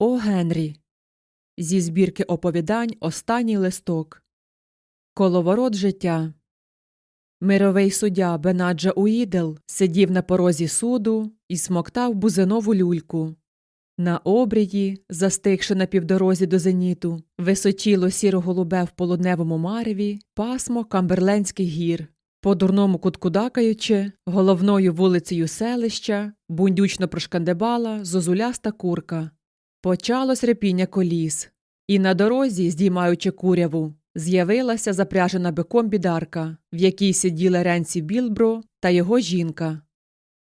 О Генрі. Зі збірки оповідань Останній листок. Коловорот життя. Мировий суддя Бенаджа Уідел сидів на порозі суду і смоктав бузинову люльку. На обрії, застигши на півдорозі до зеніту, височіло сіро-голубе в полудневому мареві пасмо Камберленських гір. По дурному куткудакаючи, головною вулицею селища бундючно прошкандебала зозуляста курка. Почалось репіння коліс, і на дорозі, здіймаючи куряву, з'явилася запряжена биком бідарка, в якій сиділи Ренсі Білбро та його жінка.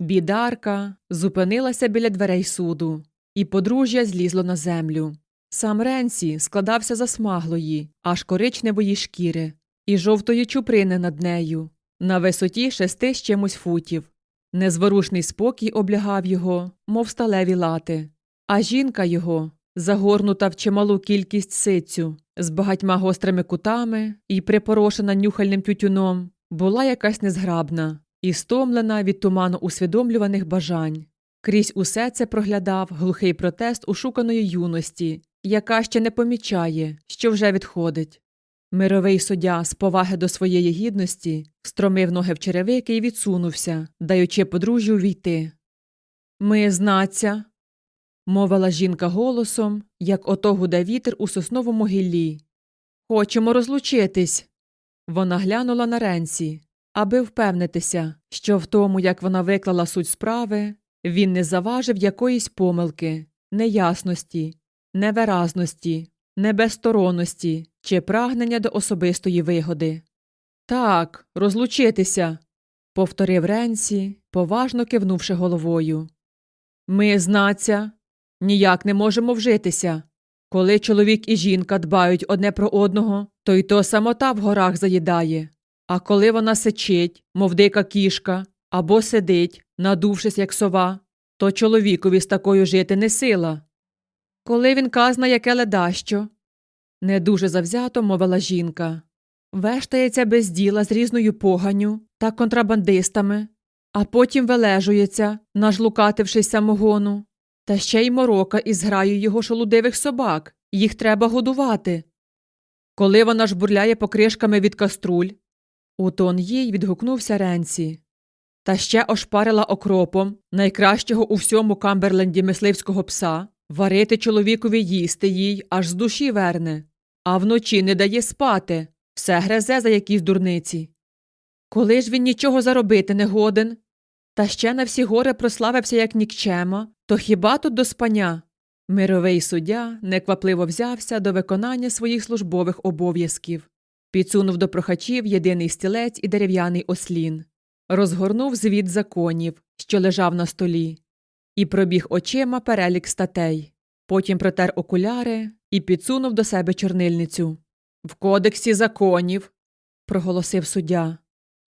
Бідарка зупинилася біля дверей суду, і подружжя злізло на землю. Сам Ренсі складався за смаглої, аж коричневої шкіри, і жовтої чуприни над нею, на висоті шести з чимось футів. Незворушний спокій облягав його, мов сталеві лати. А жінка його, загорнута в чималу кількість сицю, з багатьма гострими кутами і припорошена нюхальним тютюном, була якась незграбна і стомлена від туману усвідомлюваних бажань. Крізь усе це проглядав глухий протест ушуканої юності, яка ще не помічає, що вже відходить. Мировий суддя з поваги до своєї гідності встромив ноги в черевики і відсунувся, даючи подружжю війти. Ми, знаться, мовила жінка голосом, як ото гуде вітер у сосновому гіллі. Хочемо розлучитись. Вона глянула на Ренсі, аби впевнитися, що в тому, як вона виклала суть справи, він не заважив якоїсь помилки, неясності, невиразності, небезсторонності чи прагнення до особистої вигоди. Так, розлучитися, повторив Ренсі, поважно кивнувши головою. Ми, знаться, ніяк не можемо вжитися. Коли чоловік і жінка дбають одне про одного, то й то самота в горах заїдає. А коли вона сичить, мов дика кішка, або сидить, надувшись, як сова, то чоловікові з такою жити не сила. Коли він казна яке ледащо, не дуже завзято мовила жінка. Вештається без діла з різною поганю та контрабандистами, а потім вележується, нажлукатившись самогону, та ще й морока із граю його шолудивих собак, їх треба годувати. Коли вона ж бурляє покришками від каструль, у тон їй відгукнувся Ренсі. Та ще ошпарила окропом найкращого у всьому Камберленді мисливського пса, варити чоловікові їсти їй аж з душі верне, а вночі не дає спати, все грезе за якісь дурниці. Коли ж він нічого заробити не годен, та ще на всі гори прославився як нікчема, то хіба тут до спання? Мировий суддя неквапливо взявся до виконання своїх службових обов'язків, підсунув до прохачів єдиний стілець і дерев'яний ослін, розгорнув звіт законів, що лежав на столі, і пробіг очима перелік статей. Потім протер окуляри і підсунув до себе чорнильницю. В кодексі законів, проголосив суддя.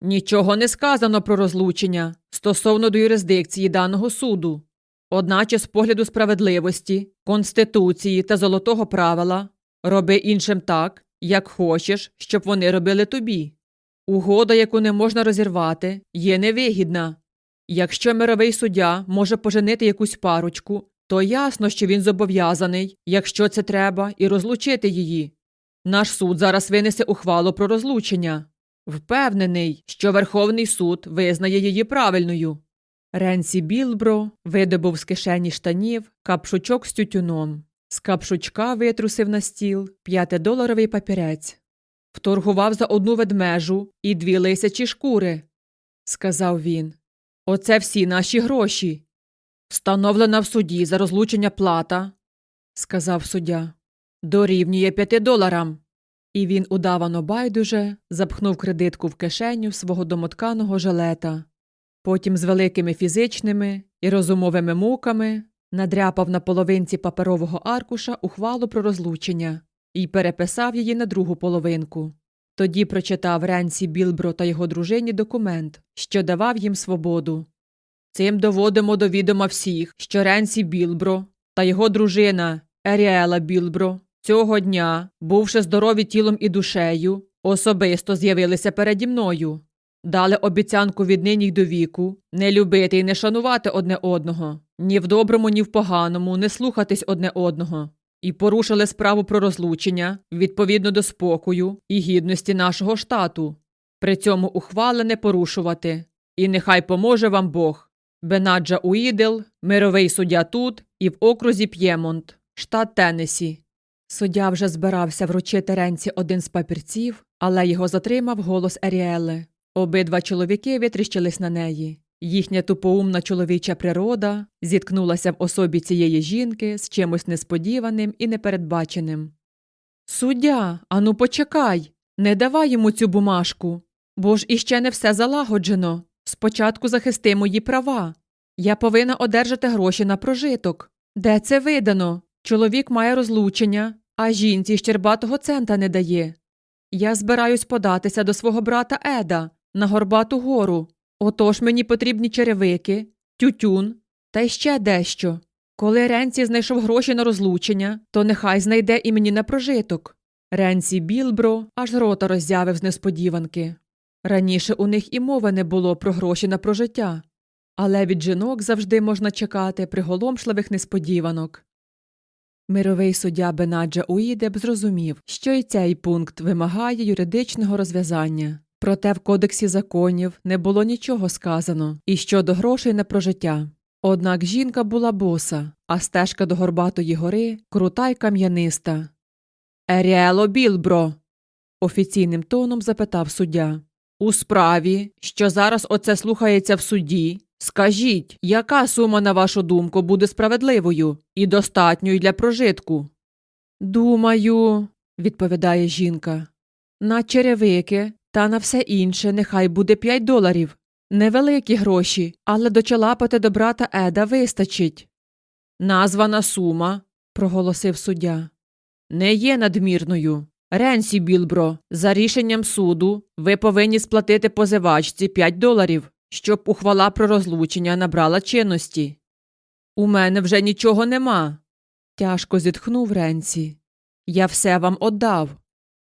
Нічого не сказано про розлучення стосовно до юрисдикції даного суду. Одначе з погляду справедливості, конституції та золотого правила роби іншим так, як хочеш, щоб вони робили тобі. Угода, яку не можна розірвати, є невигідна. Якщо мировий суддя може поженити якусь парочку, то ясно, що він зобов'язаний, якщо це треба, і розлучити її. Наш суд зараз винесе ухвалу про розлучення. Впевнений, що Верховний суд визнає її правильною. Ренсі Білбро видобув з кишені штанів капшучок з тютюном. З капшучка витрусив на стіл п'ятидоларовий папірець. Вторгував за одну ведмежу і дві лисячі шкури, сказав він. Оце всі наші гроші. Встановлена в суді за розлучення плата, сказав суддя. Дорівнює п'яти доларам. І він удавано байдуже запхнув кредитку в кишеню свого домотканого жилета. Потім з великими фізичними і розумовими муками надряпав на половинці паперового аркуша ухвалу про розлучення і переписав її на другу половинку. Тоді прочитав Ренсі Білбро та його дружині документ, що давав їм свободу. Цим доводимо до відома всіх, що Ренсі Білбро та його дружина Еріела Білбро цього дня, бувши здорові тілом і душею, особисто з'явилися переді мною. Дали обіцянку віднині й до віку не любити і не шанувати одне одного, ні в доброму, ні в поганому, не слухатись одне одного. І порушили справу про розлучення відповідно до спокою і гідності нашого штату. При цьому ухвали не порушувати. І нехай поможе вам Бог. Бенаджа Уідел, мировий суддя тут і в окрузі П'ємонт, штат Теннесі. Суддя вже збирався вручити Ренці один з папірців, але його затримав голос Еріели. Обидва чоловіки витріщились на неї. Їхня тупоумна чоловіча природа зіткнулася в особі цієї жінки з чимось несподіваним і непередбаченим. Суддя, ану почекай, не давай йому цю бумажку, бо ж іще не все залагоджено. Спочатку захисти мої права. Я повинна одержати гроші на прожиток. Де це видано? Чоловік має розлучення, а жінці щербатого цента не дає. Я збираюсь податися до свого брата Еда на Горбату гору. Отож мені потрібні черевики, тютюн та ще дещо. Коли Ренці знайшов гроші на розлучення, то нехай знайде і мені на прожиток. Ренсі Білбро аж рота роззявив з несподіванки. Раніше у них і мови не було про гроші на прожиття, але від жінок завжди можна чекати приголомшливих несподіванок. Мировий суддя Бенаджа Уїдеб зрозумів, що і цей пункт вимагає юридичного розв'язання. Проте в кодексі законів не було нічого сказано і щодо грошей на прожиття. Однак жінка була боса, а стежка до Горбатої гори крута й кам'яниста. Еріело Білбро. офіційним тоном запитав суддя. У справі, що зараз оце слухається в суді, скажіть, яка сума, на вашу думку, буде справедливою і достатньою для прожитку? Думаю, відповідає жінка. На черевики та на все інше нехай буде 5 доларів. Невеликі гроші, але дочалапати до брата Еда вистачить. Названа сума, проголосив суддя, не є надмірною. Ренсі Білбро, за рішенням суду ви повинні сплатити позивачці 5 доларів, щоб ухвала про розлучення набрала чинності. У мене вже нічого нема. Тяжко зітхнув Ренсі. Я все вам оддав.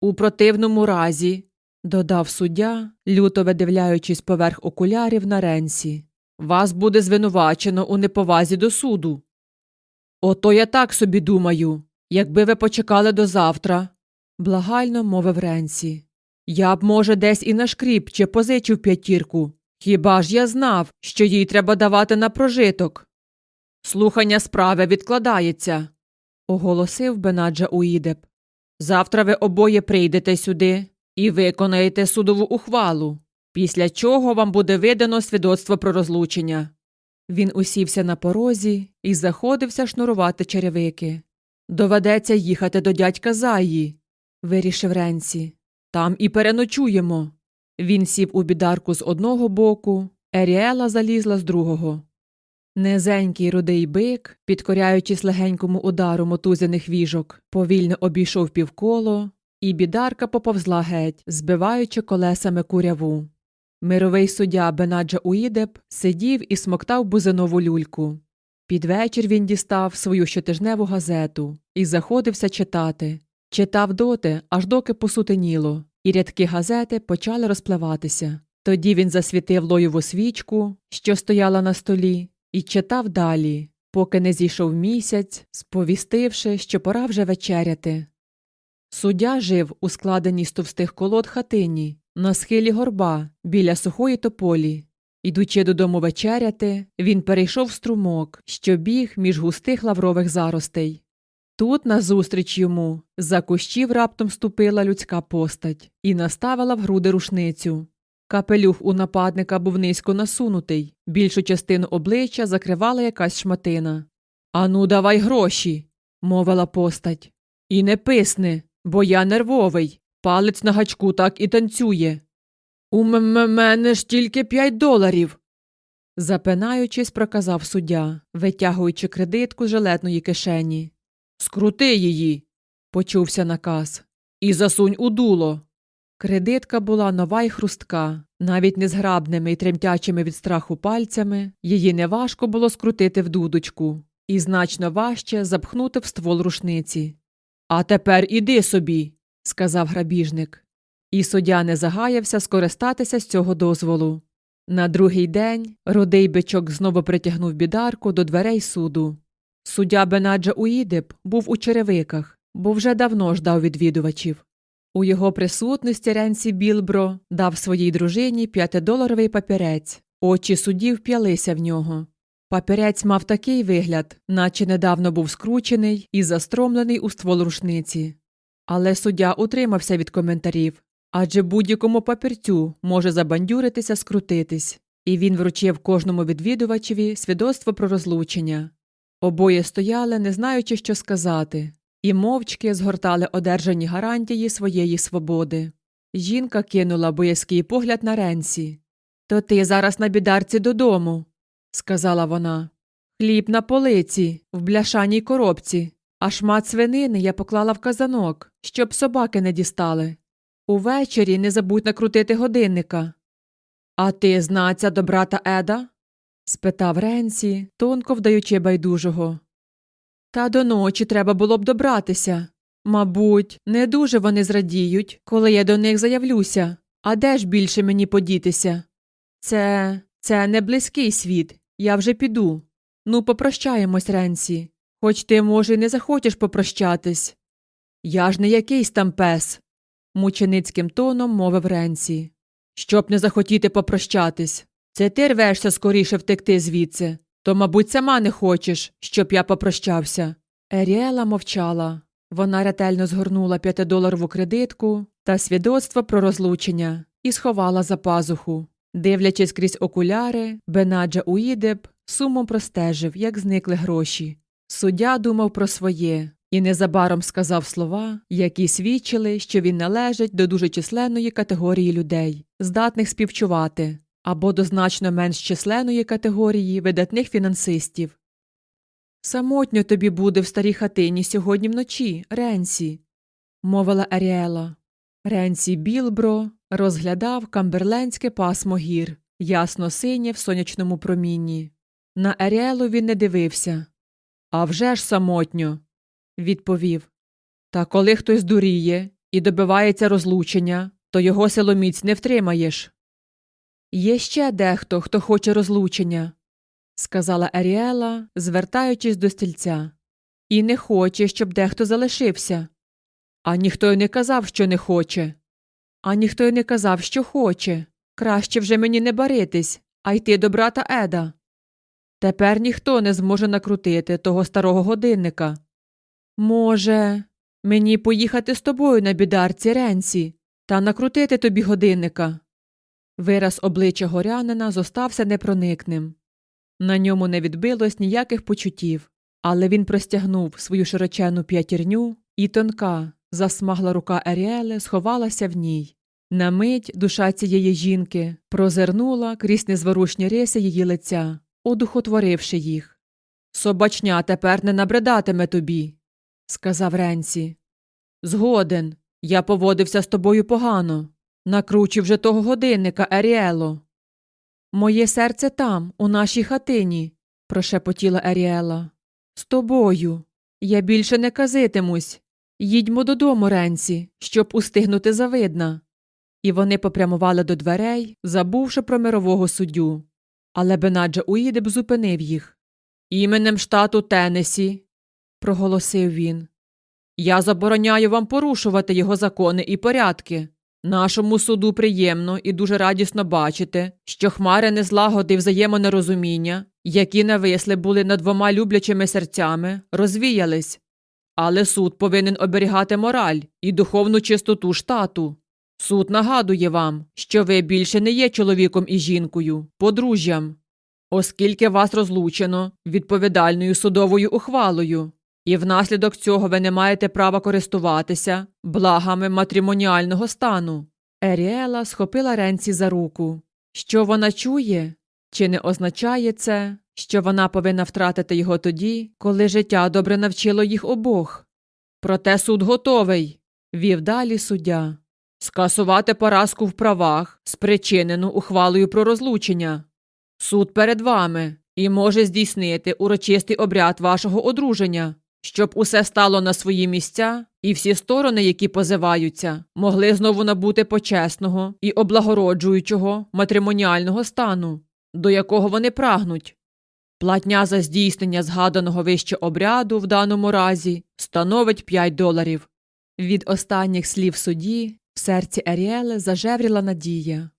У противному разі, додав суддя, люто видивляючись поверх окулярів на Ренсі, вас буде звинувачено у неповазі до суду. Ото я так собі думаю, якби ви почекали до завтра, благально мовив Ренсі. Я б, може, десь і нашкріп чи позичив п'ятірку. Хіба ж я знав, що їй треба давати на прожиток? Слухання справи відкладається, оголосив Бенаджа Уїдеб. Завтра ви обоє прийдете сюди і виконаєте судову ухвалу, після чого вам буде видано свідоцтво про розлучення. Він усівся на порозі і заходився шнурувати черевики. Доведеться їхати до дядька Заї, вирішив Ренсі. Там і переночуємо. Він сів у бідарку з одного боку, Еріела залізла з другого. Низенький рудий бик, підкоряючись легенькому удару мотузяних віжок, повільно обійшов півколо, і бідарка поповзла геть, збиваючи колесами куряву. Мировий суддя Бенаджа Уїдеб сидів і смоктав бузинову люльку. Під вечір він дістав свою щотижневу газету і заходився читати. Читав доти, аж доки посутеніло, і рядки газети почали розпливатися. Тоді він засвітив лоєву свічку, що стояла на столі, і читав далі, поки не зійшов місяць, сповістивши, що пора вже вечеряти. Суддя жив у складеній з товстих колод хатині, на схилі горба, біля сухої тополі. Ідучи додому вечеряти, він перейшов струмок, що біг між густих лаврових заростей. Тут, назустріч йому, за кущів раптом ступила людська постать і наставила в груди рушницю. Капелюх у нападника був низько насунутий, більшу частину обличчя закривала якась шматина. Ану, давай гроші, мовила постать. І не писни, бо я нервовий. Палець на гачку так і танцює. У мене ж тільки п'ять доларів. Запинаючись, проказав суддя, витягуючи кредитку з жилетної кишені. Скрути її, почувся наказ, і засунь у дуло. Кредитка була нова й хрустка, навіть незграбними й тремтячими від страху пальцями її неважко було скрутити в дудочку і значно важче запхнути в ствол рушниці. А тепер іди собі, сказав грабіжник. і суддя не загаявся скористатися з цього дозволу. На другий день рудий бичок знову притягнув бідарку до дверей суду. Суддя Бенаджа Уїдеб був у черевиках, бо вже давно ждав відвідувачів. У його присутності Ренсі Білбро дав своїй дружині п'ятидоларовий папірець. Очі суддів п'ялися в нього. Папірець мав такий вигляд, наче недавно був скручений і застромлений у ствол рушниці. Але суддя утримався від коментарів, адже будь-якому папірцю може забандюритися скрутитись, і він вручив кожному відвідувачеві свідоцтво про розлучення. Обоє стояли, не знаючи, що сказати, і мовчки згортали одержані гарантії своєї свободи. Жінка кинула боязкий погляд на Ренсі. То ти зараз на бідарці додому, сказала вона. Хліб на полиці, в бляшаній коробці, а шмат свинини я поклала в казанок, щоб собаки не дістали. Увечері не забудь накрутити годинника. А ти знаця до брата Еда? спитав Ренсі, тонко вдаючи байдужого. Та до ночі треба було б добратися. Мабуть, не дуже вони зрадіють, коли я до них заявлюся. А де ж більше мені подітися? Це. це не близький світ. Я вже піду. Ну, попрощаємось, Ренсі. Хоч ти, може, й не захочеш попрощатись. Я ж не якийсь там пес, мученицьким тоном мовив Ренсі. Щоб не захотіти попрощатись. Це ти рвешся скоріше втекти звідси. То, мабуть, сама не хочеш, щоб я попрощався. Еріела мовчала. Вона ретельно згорнула п'ятидоларову кредитку та свідоцтво про розлучення і сховала за пазуху. Дивлячись крізь окуляри, Бенаджа Уїдеб сумом простежив, як зникли гроші. Суддя думав про своє і незабаром сказав слова, які свідчили, що він належить до дуже численної категорії людей, здатних співчувати, або до значно менш численної категорії видатних фінансистів. Самотньо тобі буде в старій хатині сьогодні вночі, Ренсі, мовила Аріела. Ренсі Білбро розглядав камберлендське пасмо гір, ясно синє в сонячному промінні. На Аріелу він не дивився. «А вже ж самотньо, відповів. Та коли хтось дуріє і добивається розлучення, то його силоміць не втримаєш. Є ще дехто, хто хоче розлучення, сказала Аріела, звертаючись до стільця, і не хоче, щоб дехто залишився. А ніхто й не казав, що не хоче. А ніхто й не казав, що хоче. Краще вже мені не баритись, а йти до брата Еда. Тепер ніхто не зможе накрутити того старого годинника. Може, мені поїхати з тобою на бідарці Ренсі та накрутити тобі годинника. Вираз обличчя горянина зостався непроникним. На ньому не відбилось ніяких почуттів, але він простягнув свою широчену п'ятірню, і тонка, засмагла рука Аріели сховалася в ній. На мить душа цієї жінки прозирнула крізь незворушні риси її лиця, одухотворивши їх. Собачня тепер не набридатиме тобі, сказав Ренсі. Згоден, я поводився з тобою погано. Накручив вже того годинника, Аріело. Моє серце там, у нашій хатині, прошепотіла Аріела. З тобою. Я більше не казитимусь. Їдьмо додому, Ренсі, щоб устигнути завидна. І вони попрямували до дверей, забувши про мирового суддю. Але Бенаджа Уїдеб зупинив їх. Іменем штату Теннесі, проголосив він. Я забороняю вам порушувати його закони і порядки. Нашому суду приємно і дуже радісно бачити, що хмари незлагоди й взаємонерозуміння, які нависли були над двома люблячими серцями, розвіялись. Але суд повинен оберігати мораль і духовну чистоту штату. Суд нагадує вам, що ви більше не є чоловіком і жінкою, подружжям, оскільки вас розлучено відповідальною судовою ухвалою, і внаслідок цього ви не маєте права користуватися благами матримоніального стану. Еріела схопила Ренці за руку. Що вона чує? Чи не означає це, що вона повинна втратити його тоді, коли життя добре навчило їх обох? Проте суд готовий, вів далі суддя. Скасувати поразку в правах, спричинену ухвалою про розлучення. Суд перед вами і може здійснити урочистий обряд вашого одруження. щоб усе стало на свої місця, і всі сторони, які позиваються, могли знову набути почесного і облагороджуючого матримоніального стану, до якого вони прагнуть. Платня за здійснення згаданого вище обряду в даному разі становить 5 доларів. Від останніх слів судді в серці Еріели зажевріла надія.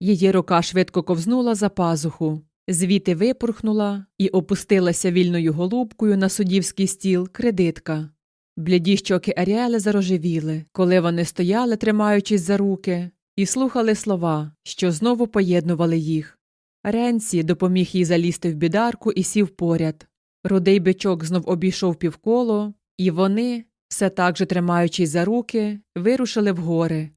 Її рука швидко ковзнула за пазуху, звідти випурхнула і опустилася вільною голубкою на суддівський стіл кредитка. Бліді щоки Аріели зарожевіли, коли вони стояли, тримаючись за руки, і слухали слова, що знову поєднували їх. Ренсі допоміг їй залізти в бідарку і сів поряд. Рудий бичок знов обійшов півколо, і вони, все так же тримаючись за руки, вирушили в гори.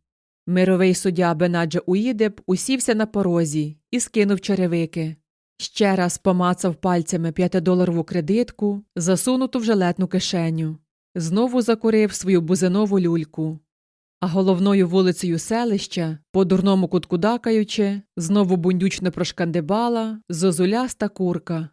Мировий суддя Бенаджа Уїдеб усівся на порозі і скинув черевики. Ще раз помацав пальцями п'ятидоларову кредитку, засунуту в жилетну кишеню. Знову закурив свою бузинову люльку. А головною вулицею селища, по дурному кутку дакаючи, знову бундючно прошкандибала зозуляста курка.